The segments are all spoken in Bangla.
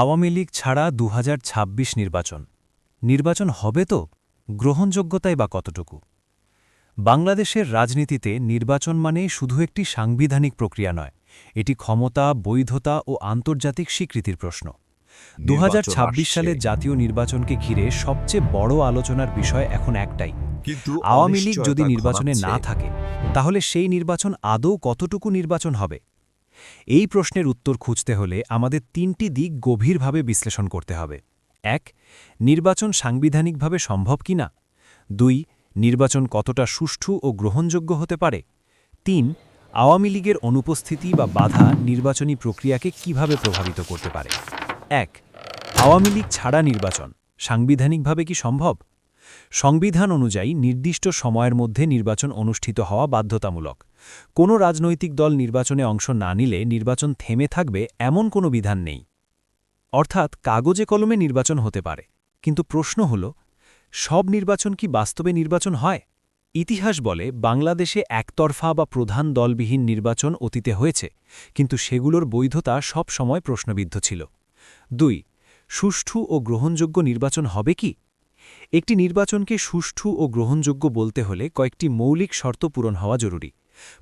আওয়ামী লীগ ছাড়া দু হাজার ছাব্বিশ নির্বাচন। নির্বাচন হবে তো? গ্রহণযোগ্যতাই বা কতটুকু? বাংলাদেশের রাজনীতিতে নির্বাচন মানে শুধু একটি সাংবিধানিক প্রক্রিয়া নয় এটি ক্ষমতা বৈধতা ও আন্তর্জাতিক স্বীকৃতির প্রশ্ন। দু সালে জাতীয় নির্বাচনকে ঘিরে সবচেয়ে বড় আলোচনার বিষয় এখন একটাই। কিন্তু আওয়ামী লীগ যদি নির্বাচনে না থাকে তাহলে সেই নির্বাচন আদৌ কতটুকু নির্বাচন হবে? এই প্রশ্নের উত্তর খুঁজতে হলে আমাদের তিনটি দিক গভীরভাবে বিশ্লেষণ করতে হবে। এক, নির্বাচন সাংবিধানিকভাবে সম্ভব কিনা? দুই, নির্বাচন কতটা সুষ্ঠু ও গ্রহণযোগ্য হতে পারে? তিন, আওয়ামী লীগের অনুপস্থিতি বা বাধা নির্বাচনী প্রক্রিয়াকে কীভাবে প্রভাবিত করতে পারে? এক, আওয়ামী লীগ ছাড়া নির্বাচন সাংবিধানিকভাবে কি সম্ভব? সংবিধান অনুযায়ী নির্দিষ্ট সময়ের মধ্যে নির্বাচন অনুষ্ঠিত হওয়া বাধ্যতামূলক। কোনো রাজনৈতিক দল নির্বাচনে অংশ না নিলে নির্বাচন থেমে থাকবে এমন কোনো বিধান নেই। অর্থাৎ কাগজে কলমে নির্বাচন হতে পারে। কিন্তু প্রশ্ন হল, সব নির্বাচন কি বাস্তবে নির্বাচন হয়? ইতিহাস বলে বাংলাদেশে একতরফা বা প্রধান দলবিহীন নির্বাচন অতীতে হয়েছে, কিন্তু সেগুলোর বৈধতা সব সময় প্রশ্নবিদ্ধ ছিল। দুই, সুষ্ঠু ও গ্রহণযোগ্য নির্বাচন হবে কি? একটি নির্বাচনকে সুষ্ঠু ও গ্রহণযোগ্য বলতে হলে কয়েকটি মৌলিক শর্ত পূরণ হওয়া জরুরি।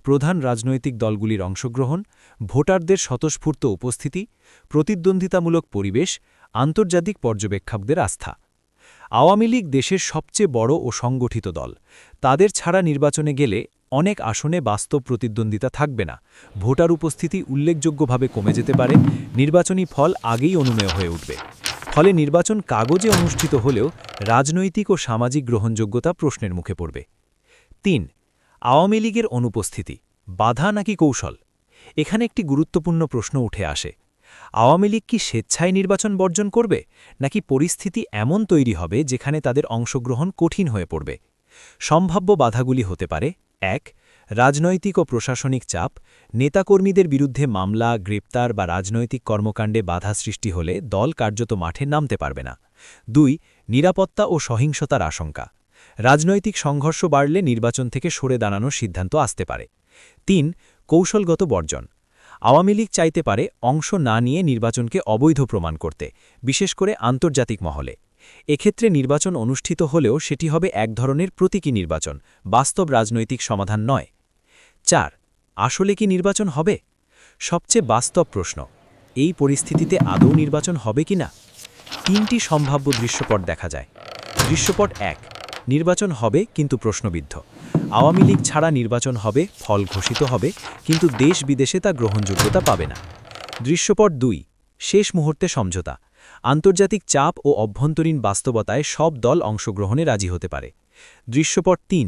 প্রধান রাজনৈতিক দলগুলির অংশগ্রহণ, ভোটারদের স্বতঃস্ফূর্ত উপস্থিতি, প্রতিদ্বন্দ্বিতামূলক পরিবেশ, আন্তর্জাতিক পর্যবেক্ষকদের আস্থা। আওয়ামী লীগ দেশের সবচেয়ে বড় ও সংগঠিত দল। তাদের ছাড়া নির্বাচনে গেলে অনেক আসনে বাস্তব প্রতিদ্বন্দ্বিতা থাকবে না। ভোটার উপস্থিতি উল্লেখযোগ্যভাবে কমে যেতে পারে। নির্বাচনী ফল আগেই অনুমেয় হয়ে উঠবে। ফলে নির্বাচন কাগজে অনুষ্ঠিত হলেও রাজনৈতিক ও সামাজিক গ্রহণযোগ্যতা প্রশ্নের মুখে পড়বে। তিন, আওয়ামী লীগের অনুপস্থিতি, বাধা নাকি কৌশল? এখানে একটি গুরুত্বপূর্ণ প্রশ্ন উঠে আসে। আওয়ামী লীগ কি স্বেচ্ছায় নির্বাচন বর্জন করবে, নাকি পরিস্থিতি এমন তৈরি হবে যেখানে তাদের অংশগ্রহণ কঠিন হয়ে পড়বে? সম্ভাব্য বাধাগুলি হতে পারে। এক রাজনৈতিক ও প্রশাসনিক চাপ, নেতাকর্মীদের বিরুদ্ধে মামলা, গ্রেপ্তার বা রাজনৈতিক কর্মকাণ্ডে বাধা সৃষ্টি হলে দল কার্যত মাঠে নামতে পারবে না। দুই, নিরাপত্তা ও সহিংসতার আশঙ্কা। রাজনৈতিক সংঘর্ষ বাড়লে নির্বাচন থেকে সরে দাঁড়ানোর সিদ্ধান্ত আসতে পারে। তিন, কৌশলগত বর্জন। আওয়ামী লীগ চাইতে পারে অংশ না নিয়ে নির্বাচনকে অবৈধ প্রমাণ করতে, বিশেষ করে আন্তর্জাতিক মহলে। এক্ষেত্রে নির্বাচন অনুষ্ঠিত হলেও সেটি হবে এক ধরনের প্রতীকী নির্বাচন, বাস্তব রাজনৈতিক সমাধান নয়। চার, আসলে কি নির্বাচন হবে? সবচেয়ে বাস্তব প্রশ্ন, এই পরিস্থিতিতে আদৌ নির্বাচন হবে কি না? তিনটি সম্ভাব্য দৃশ্যপট দেখা যায়। দৃশ্যপট এক, নির্বাচন হবে কিন্তু প্রশ্নবিদ্ধ। আওয়ামী লীগ ছাড়া নির্বাচন হবে, ফল ঘোষিত হবে, কিন্তু দেশ বিদেশে তা গ্রহণযোগ্যতা পাবে না। দৃশ্যপট দুই, শেষ মুহূর্তে সমঝোতা আন্তর্জাতিক চাপ ও অভ্যন্তরীণ বাস্তবতায় সব দল অংশগ্রহণে রাজি হতে পারে। দৃশ্যপট তিন,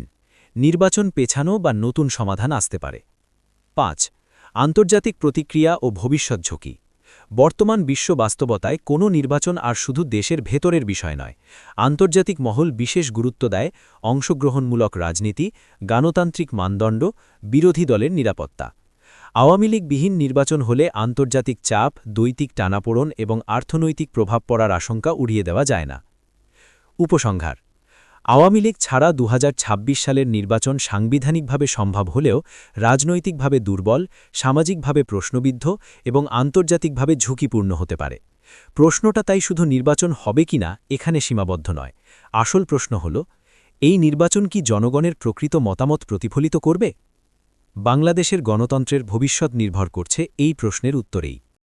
নির্বাচন পেছানো বা নতুন সমাধান আসতে পারে। পাঁচ, আন্তর্জাতিক প্রতিক্রিয়া ও ভবিষ্যৎ ঝুঁকি। বর্তমান বিশ্ব বাস্তবতায় কোনো নির্বাচন আর শুধু দেশের ভেতরের বিষয় নয়। আন্তর্জাতিক মহল বিশেষ গুরুত্ব দেয় অংশগ্রহণমূলক রাজনীতি, গণতান্ত্রিক মানদণ্ড, বিরোধী দলের নিরাপত্তা। আওয়ামী লীগবিহীন নির্বাচন হলে আন্তর্জাতিক চাপ, দৈতিক টানাপোড়ন এবং অর্থনৈতিক প্রভাব পড়ার আশঙ্কা উড়িয়ে দেওয়া যায় না। উপসংহার, আওয়ামী লীগ ছাড়া দু হাজার ছাব্বিশ সালের নির্বাচন সাংবিধানিকভাবে সম্ভব হলেও রাজনৈতিকভাবে দুর্বল, সামাজিকভাবে প্রশ্নবিদ্ধ এবং আন্তর্জাতিকভাবে ঝুঁকিপূর্ণ হতে পারে। প্রশ্নটা তাই শুধু নির্বাচন হবে কিনা এখানে সীমাবদ্ধ নয়। আসল প্রশ্ন হল, এই নির্বাচন কি জনগণের প্রকৃত মতামত প্রতিফলিত করবে? বাংলাদেশের গণতন্ত্রের ভবিষ্যৎ নির্ভর করছে এই প্রশ্নের উত্তরেই।